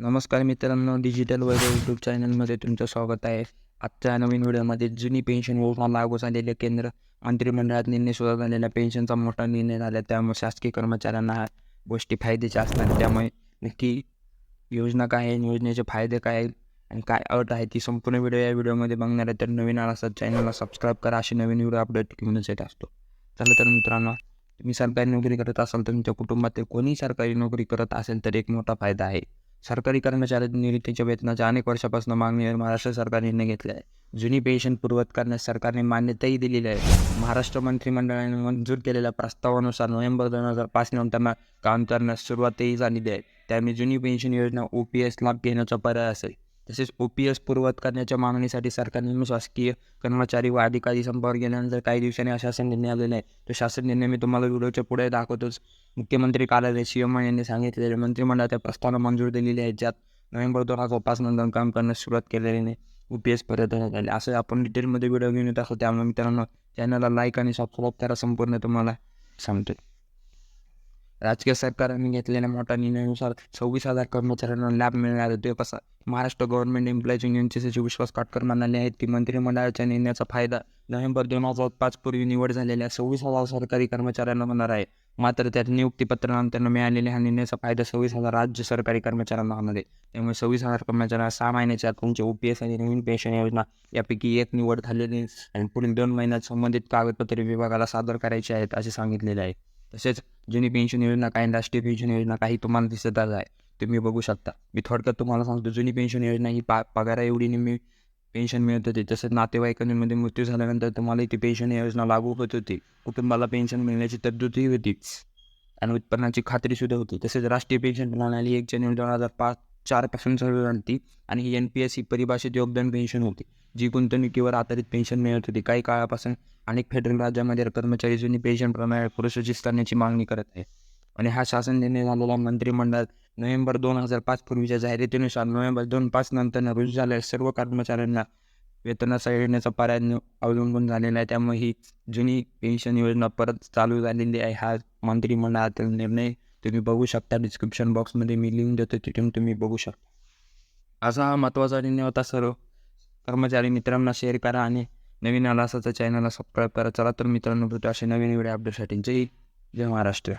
नमस्कार मित्रांनो डिजिटल वैभव यूट्यूब चॅनलमध्ये तुमचं स्वागत आहे. आजच्या नवीन व्हिडिओमध्ये जुनी पेन्शन योजना लागू झालेल्या केंद्र मंत्रिमंडळात निर्णय सुरू झालेला पेन्शनचा मोठा निर्णय झाला. त्यामुळे शासकीय कर्मचाऱ्यांना ह्या गोष्टी फायद्याच्या असतात. त्यामुळे नक्की योजना काय आहे योजनेचे फायदे काय आहेत आणि काय अट आहे ती संपूर्ण व्हिडिओ या व्हिडिओमध्ये बघणार आहे. तर नवीन आला असतात चॅनलला सबस्क्राईब करा. अशी नवीन व्हिडिओ अपडेट घेऊनच येत असतो. चला तर मित्रांनो तुम्ही सरकारी नोकरी करत असाल तर तुमच्या कुटुंबातील कोणी सरकारी नोकरी करत असेल तर एक मोठा फायदा आहे. सरकारी कर्मचारी निवृत्तीच्या वेतनाच्या अनेक वर्षापासून मागणीवर महाराष्ट्र सरकारने निर्णय घेतला आहे. जुनी पेन्शन पूर्वत करण्यास सरकारने मान्यताही दिलेली आहे. महाराष्ट्र मंत्रिमंडळाने मंजूर केलेल्या प्रस्तावानुसार नोव्हेंबर दोन हजार पाच नंतर काम करण्यास सुरुवातही झालेली आहे. त्यामुळे जुनी पेन्शन योजना ओ पी एस लाभ घेण्याचा पर्याय असेल. तसेच ओ पी एस पूर्वत करण्याच्या मागणीसाठी सरकारने शासकीय कर्मचारी व अधिकारी संपर्क गेल्यानंतर काही दिवसांनी शासन निर्णय आलेला आहे तो शासन निर्णय मी तुम्हाला व्हिडिओच्या पुढे दाखवतोच. मुख्यमंत्री कार्यालय सी यांनी सांगितलेले मंत्रिमंडळाच्या प्रस्तावना मंजूर दिलेली आहे ज्यात नोव्हेंबर दोन हजार पाच नंतर काम करण्यास सुरुवात केलेली नाही. ओ पी एस पर्यटन झाले असं आपण डिटेलमध्ये व्हिडिओ घेऊन येत असतो त्यामुळे मित्रांनो चॅनलला लाईक आणि सबस्क्राईब करा संपूर्ण तुम्हाला. सांगतो राजकीय सरकारने घेतलेल्या मोठ्या निर्णयानुसार सव्वीस हजार कर्मचाऱ्यांना लाभ मिळणार. होते कसा महाराष्ट्र गव्हर्नमेंट एम्प्लॉईज युनियनचे सचिव विश्वास काटकर म्हणाले आहेत की मंत्रिमंडळाच्या निर्णयाचा फायदा नोव्हेंबर दोन हजार पाच पूर्वी निवड झालेल्या सव्वीस हजार सरकारी कर्मचाऱ्यांना होणार आहे. मात्र त्यात नियुक्तीपत्रानंतर मिळालेल्या हा निर्णयाचा फायदा सव्वीस हजार राज्य सरकारी कर्मचाऱ्यांना होणार आहे. त्यामुळे सव्वीस हजार कर्मचाऱ्यांना सहा महिन्याच्या आत तुमचे ओ पी एस आणि नवीन पेन्शन योजना यापैकी एक निवड झालेली आणि पुढील दोन महिन्यात संबंधित कागदपत्रे विभागाला सादर करायची आहेत असे सांगितलेले आहे. तसेच जुनी पेन्शन योजना काही राष्ट्रीय पेन्शन योजना काही तुम्हाला दिसत आहे तुम्ही बघू शकता. मी थोडक्यात तुम्हाला सांगतो जुनी पेन्शन योजना ही पा पगारा एवढी नेहमी पेन्शन मिळत होती. तसेच नातेवाईकांमध्ये मृत्यू झाल्यानंतर तुम्हाला ती पेन्शन योजना लागू होत होती. कुटुंबाला पेन्शन मिळण्याची तरतूदही होती आणि उत्पन्नाची खात्रीसुद्धा होती. तसेच राष्ट्रीय पेन्शन प्रणाली एक जानेवारी दोन हजार पाच चारपासून चालू आणती आणि ही एन पी एस ही परिभाषित योगदान पेन्शन होती. जी गुंतवणुकीवर आधारित पेन्शन मिळत होती. काही काळापासून अनेक फेडरल राज्यामध्ये कर्मचारी जुनी पेन्शन प्रमाणे पुरुषोचित करण्याची मागणी करत आहे. आणि हा शासन निर्णय झालेला मंत्रिमंडळ नोव्हेंबर दोन हजार पाच पूर्वीच्या जाहिरातीनुसार नोव्हेंबर दोन पाच नंतर रुजू झालेल्या सर्व कर्मचाऱ्यांना वेतनाचा येण्याचा पर्याय अवलंबून झालेला आहे. त्यामुळे ही जुनी पेन्शन योजना परत चालू झालेली आहे. हा मंत्रिमंडळातील निर्णय तुम्ही बघू शकता डिस्क्रिप्शन बॉक्समध्ये मी लिहून देतो तिथून तुम्ही बघू शकता. असा हा महत्त्वाचा निर्णय होता सर्व. कर्मचारी मित्रांना शेअर करा आणि नवीन आला असाचा चॅनलला सबस्क्राईब करा. चला तर मित्रांनो भेटू असे नवीन व्हिडिओ अपडेटसाठी जय जय महाराष्ट्र.